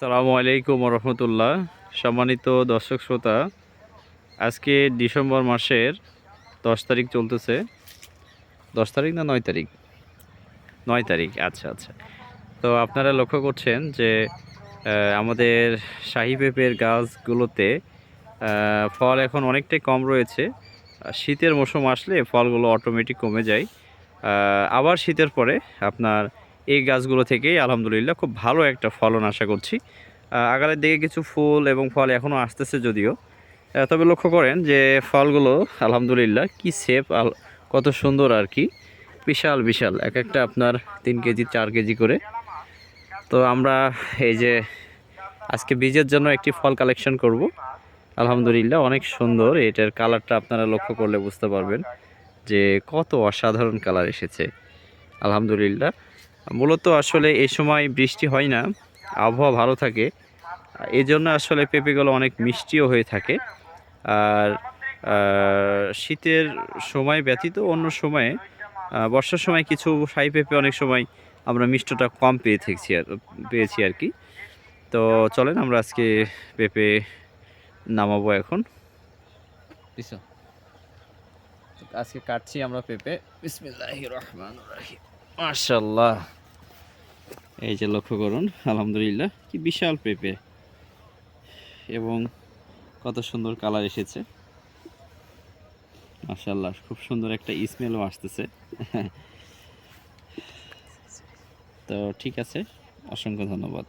সালামু আলাইকুম রহমতুল্লাহ। সম্মানিত দর্শক শ্রোতা, আজকে ডিসেম্বর মাসের দশ তারিখ চলতেছে। দশ তারিখ না নয় তারিখ? নয় তারিখ আচ্ছা আচ্ছা। তো আপনারা লক্ষ্য করছেন যে আমাদের শাহি পেঁপের গাছগুলোতে ফল এখন অনেকটাই কম রয়েছে। শীতের মৌসুম আসলে ফলগুলো অটোমেটিক কমে যায়। আবার শীতের পরে আপনার এই গাছগুলো থেকেই আলহামদুলিল্লাহ খুব ভালো একটা ফলন আশা করছি। আগালের দিকে কিছু ফুল এবং ফল এখনও আসতেছে যদিও। তবে লক্ষ্য করেন যে ফলগুলো আলহামদুলিল্লাহ কি সেপ আল কত সুন্দর আর কি। বিশাল বিশাল। এক একটা আপনার তিন কেজি, চার কেজি করে। তো আমরা এই যে আজকে বীজের জন্য একটি ফল কালেকশন করব। আলহামদুলিল্লাহ অনেক সুন্দর। এটার কালারটা আপনারা লক্ষ্য করলে বুঝতে পারবেন যে কত অসাধারণ কালার এসেছে। আলহামদুলিল্লাহ। মূলত আসলে এই সময় বৃষ্টি হয় না, আবহাওয়া ভালো থাকে। এই জন্য আসলে পেঁপেগুলো অনেক মিষ্টিও হয়ে থাকে। আর শীতের সময় ব্যতীত অন্য সময়ে বর্ষার সময় কিছু সাই পেঁপে অনেক সময় আমরা মিষ্টটা কম পেয়ে থাকছি আর, পেয়েছি আর কি। তো চলেন আমরা আজকে পেঁপে নামাবো এখন। আজকে কাটছি আমরা পেঁপে। বিসমিল্লাহির রহমানির রহিম। মাশাল্লাহ এই যে লক্ষ্য করুন, আলহামদুলিল্লাহ, কি বিশাল পেঁপে। এবং কত সুন্দর কালার এসেছে। মাসাল্লাহ খুব সুন্দর একটা স্মেলও আসতেছে। তো ঠিক আছে, অসংখ্য ধন্যবাদ।